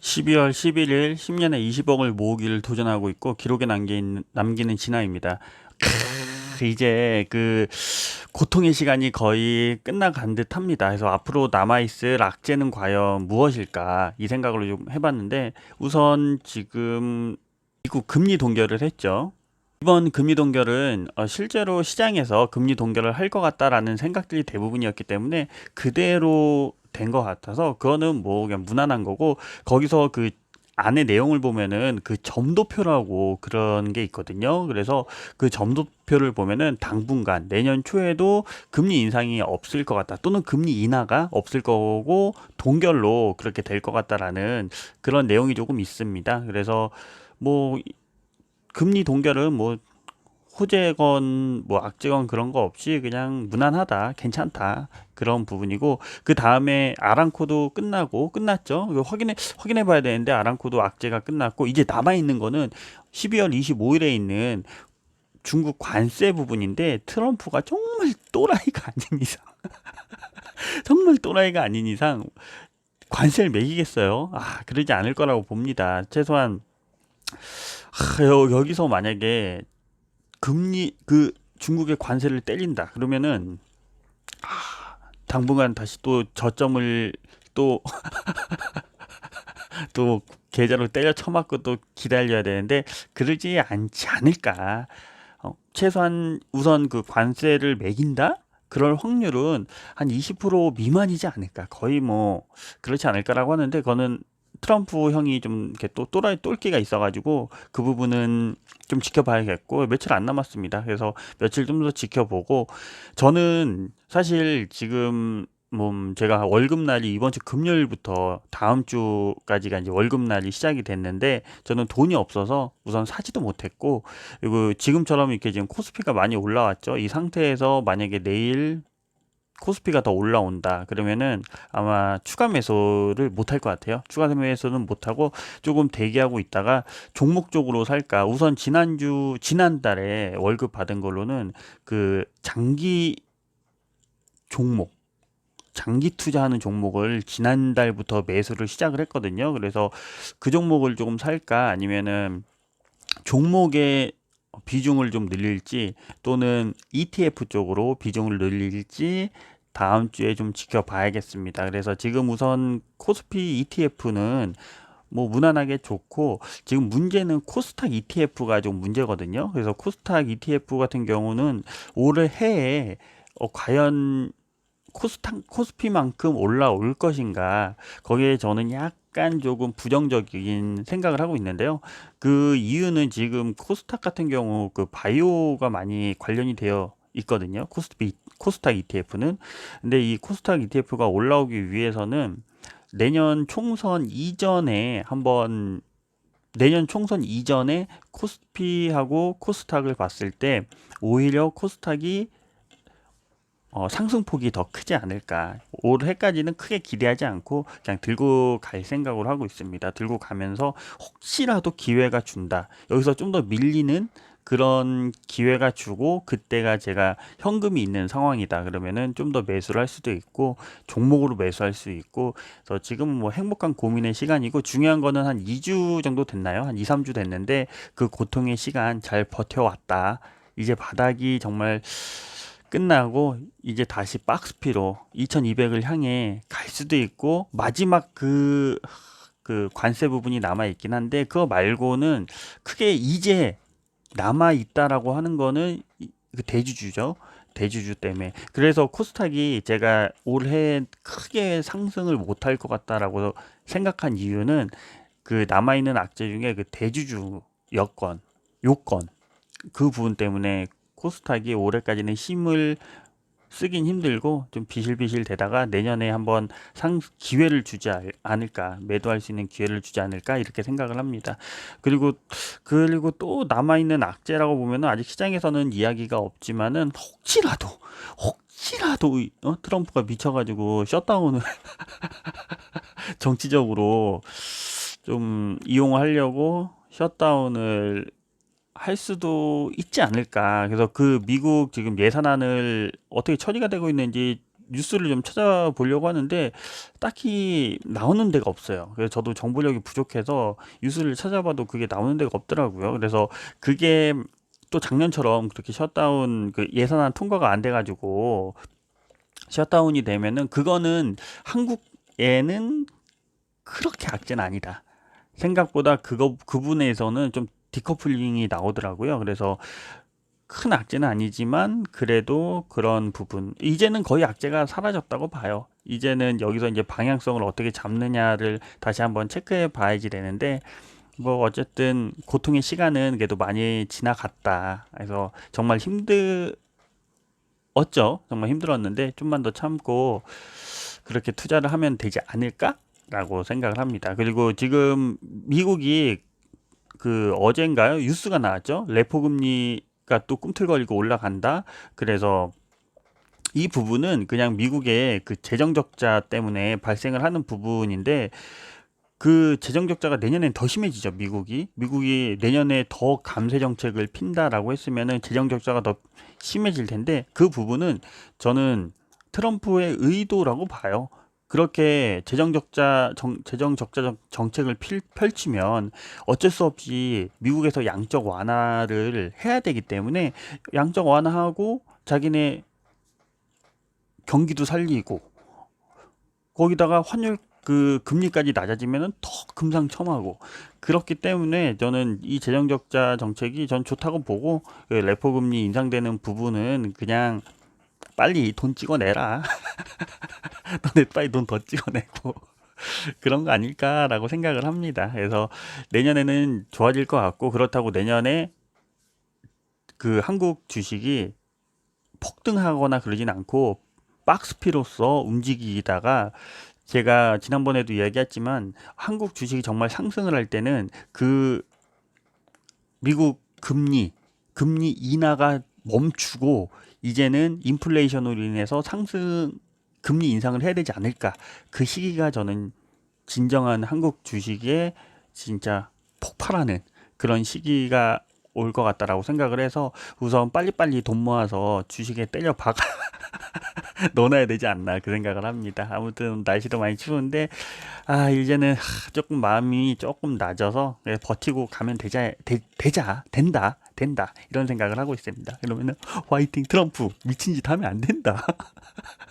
12월 11일 10년에 20억을 모으기를 도전하고 있고 기록에 남긴, 남기는 진화입니다. 이제 그 고통의 시간이 거의 끝나간 듯 합니다. 그래서 앞으로 남아있을 악재는 과연 무엇일까 이 생각을 좀 해봤는데 우선 지금 미국 금리 동결을 했죠. 이번 금리 동결은 어, 실제로 시장에서 금리 동결을 할 것 같다라는 생각들이 대부분이었기 때문에 그대로 된 것 같아서 그거는 뭐 그냥 무난한 거고 거기서 그 안에 내용을 보면은 그 점도표라고 그런 게 있거든요. 그래서 그 점도표를 보면은 당분간 내년 초에도 금리 인상이 없을 것 같다. 또는 금리 인하가 없을 거고 동결로 그렇게 될 것 같다라는 그런 내용이 조금 있습니다. 그래서 뭐 금리 동결은 뭐 호재건 뭐 악재건 그런 거 없이 그냥 무난하다, 괜찮다 그런 부분이고 그 다음에 아랑코도 끝나고 끝났죠. 이거 확인해 확인해 봐야 되는데 아랑코도 악재가 끝났고 이제 남아 있는 거는 12월 25일에 있는 중국 관세 부분인데 트럼프가 정말 또라이가 아닌 이상 정말 또라이가 아닌 이상 관세를 매기겠어요. 아 그러지 않을 거라고 봅니다. 최소한 하, 여- 여기서 만약에 금리 그 중국의 관세를 때린다. 그러면은 아, 당분간 다시 또 저점을 또 또 계좌로 때려 쳐맞고 또 기다려야 되는데 그러지 않지 않을까? 어, 최소한 우선 그 관세를 매긴다? 그럴 확률은 한 20% 미만이지 않을까? 거의 뭐 그렇지 않을까라고 하는데 그거는 트럼프 형이 좀 이렇게 또 또라이 똘끼가 있어가지고 그 부분은 좀 지켜봐야겠고 며칠 안 남았습니다. 그래서 며칠 좀 더 지켜보고 저는 사실 지금 뭐 제가 월급 날이 이번 주 금요일부터 다음 주까지가 이제 월급 날이 시작이 됐는데 저는 돈이 없어서 우선 사지도 못했고 그리고 지금처럼 이렇게 지금 코스피가 많이 올라왔죠. 이 상태에서 만약에 내일 코스피가 더 올라온다 그러면은 아마 추가 매수를 못 할 것 같아요. 추가 매수는 못 하고 조금 대기하고 있다가 종목적으로 살까. 우선 지난주 지난달에 월급 받은 걸로는 그 장기 종목 장기 투자하는 종목을 지난달부터 매수를 시작을 했거든요. 그래서 그 종목을 조금 살까 아니면은 종목의 비중을 좀 늘릴지 또는 ETF 쪽으로 비중을 늘릴지 다음 주에 좀 지켜봐야겠습니다. 그래서 지금 우선 코스피 ETF는 뭐 무난하게 좋고 지금 문제는 코스닥 ETF가 좀 문제거든요. 그래서 코스닥 ETF 같은 경우는 올해 해에 어, 과연 코스닥 코스피만큼 올라올 것인가 거기에 저는 약 간 조금 부정적인 생각을 하고 있는데요. 그 이유는 지금 코스닥 같은 경우 그 바이오가 많이 관련이 되어 있거든요. 코스피 코스닥 ETF는 근데 이 코스닥 ETF가 올라오기 위해서는 내년 총선 이전에 한번 내년 총선 이전에 코스피하고 코스닥을 봤을 때 오히려 코스닥이 어, 상승폭이 더 크지 않을까. 올해까지는 크게 기대하지 않고 그냥 들고 갈 생각으로 하고 있습니다. 들고 가면서 혹시라도 기회가 준다. 여기서 좀 더 밀리는 그런 기회가 주고 그때가 제가 현금이 있는 상황이다. 그러면은 좀 더 매수를 할 수도 있고 종목으로 매수할 수 있고 그래서 지금은 뭐 행복한 고민의 시간이고 중요한 거는 한 2주 정도 됐나요? 한 2, 3주 됐는데 그 고통의 시간 잘 버텨왔다. 이제 바닥이 정말 끝나고 이제 다시 박스피로 2200을 향해 갈 수도 있고 마지막 그, 그 관세 부분이 남아 있긴 한데 그거 말고는 크게 이제 남아 있다라고 하는 거는 이- 그 대주주죠. 대주주 때문에 그래서 코스닥이 제가 올해 크게 상승을 못할 것 같다라고 생각한 이유는 그 남아 있는 악재 중에 그 대주주 여건 요건 그 부분 때문에 코스닥이 올해까지는 힘을 쓰긴 힘들고 좀 비실비실 되다가 내년에 한번 상 기회를 주지 않- 않을까 매도할 수 있는 기회를 주지 않을까 이렇게 생각을 합니다. 그리고 그리고 또 남아 있는 악재라고 보면은 아직 시장에서는 이야기가 없지만은 혹시라도 혹시라도 어? 트럼프가 미쳐가지고 셧다운을 정치적으로 좀 이용하려고 셧다운을 할 수도 있지 않을까. 그래서 그 미국 지금 예산안을 어떻게 처리가 되고 있는지 뉴스를 좀 찾아보려고 하는데 딱히 나오는 데가 없어요. 그래서 저도 정보력이 부족해서 뉴스를 찾아봐도 그게 나오는 데가 없더라고요. 그래서 그게 또 작년처럼 그렇게 셧다운 그 예산안 통과가 안 돼가지고 셧다운이 되면은 그거는 한국에는 그렇게 악재는 아니다. 생각보다 그거 그 부분에서는 좀 디커플링이 나오더라고요. 그래서 큰 악재는 아니지만 그래도 그런 부분 이제는 거의 악재가 사라졌다고 봐요. 이제는 여기서 이제 방향성을 어떻게 잡느냐를 다시 한번 체크해 봐야지 되는데 뭐 어쨌든 고통의 시간은 그래도 많이 지나갔다. 그래서 정말 힘들었죠. 정말 힘들었는데 좀만 더 참고 그렇게 투자를 하면 되지 않을까라고 생각을 합니다. 그리고 지금 미국이 그 어젠가요? 뉴스가 나왔죠. 레포 금리가 또 꿈틀거리고 올라간다. 그래서 이 부분은 그냥 미국의 그 재정 적자 때문에 발생을 하는 부분인데 그 재정 적자가 내년엔 더 심해지죠, 미국이. 미국이 내년에 더 감세 정책을 핀다라고 했으면은 재정 적자가 더 심해질 텐데 그 부분은 저는 트럼프의 의도라고 봐요. 그렇게 재정 적자 정, 재정 적자 정- 정책을 필, 펼치면 어쩔 수 없이 미국에서 양적 완화를 해야 되기 때문에 양적 완화하고 자기네 경기도 살리고 거기다가 환율 그 금리까지 낮아지면은 더 금상첨화고. 그렇기 때문에 저는 이 재정 적자 정책이 전 좋다고 보고 그 레포 금리 인상되는 부분은 그냥 빨리 돈 찍어내라. 너네 빨리 돈 더 찍어내고 그런 거 아닐까라고 생각을 합니다. 그래서 내년에는 좋아질 것 같고 그렇다고 내년에 그 한국 주식이 폭등하거나 그러진 않고 박스피로서 움직이다가 제가 지난번에도 이야기했지만 한국 주식이 정말 상승을 할 때는 그 미국 금리 금리 인하가 멈추고 이제는 인플레이션으로 인해서 상승 금리 인상을 해야 되지 않을까 그 시기가 저는 진정한 한국 주식의 진짜 폭발하는 그런 시기가 올 것 같다라고 생각을 해서 우선 빨리빨리 돈 모아서 주식에 때려 박아 넣어놔야 되지 않나 그 생각을 합니다. 아무튼 날씨도 많이 추운데 아 이제는 하, 조금 마음이 조금 낮아서 예, 버티고 가면 되자 되, 되자 된다 된다 이런 생각을 하고 있습니다. 그러면은 화이팅 트럼프 미친 짓 하면 안 된다.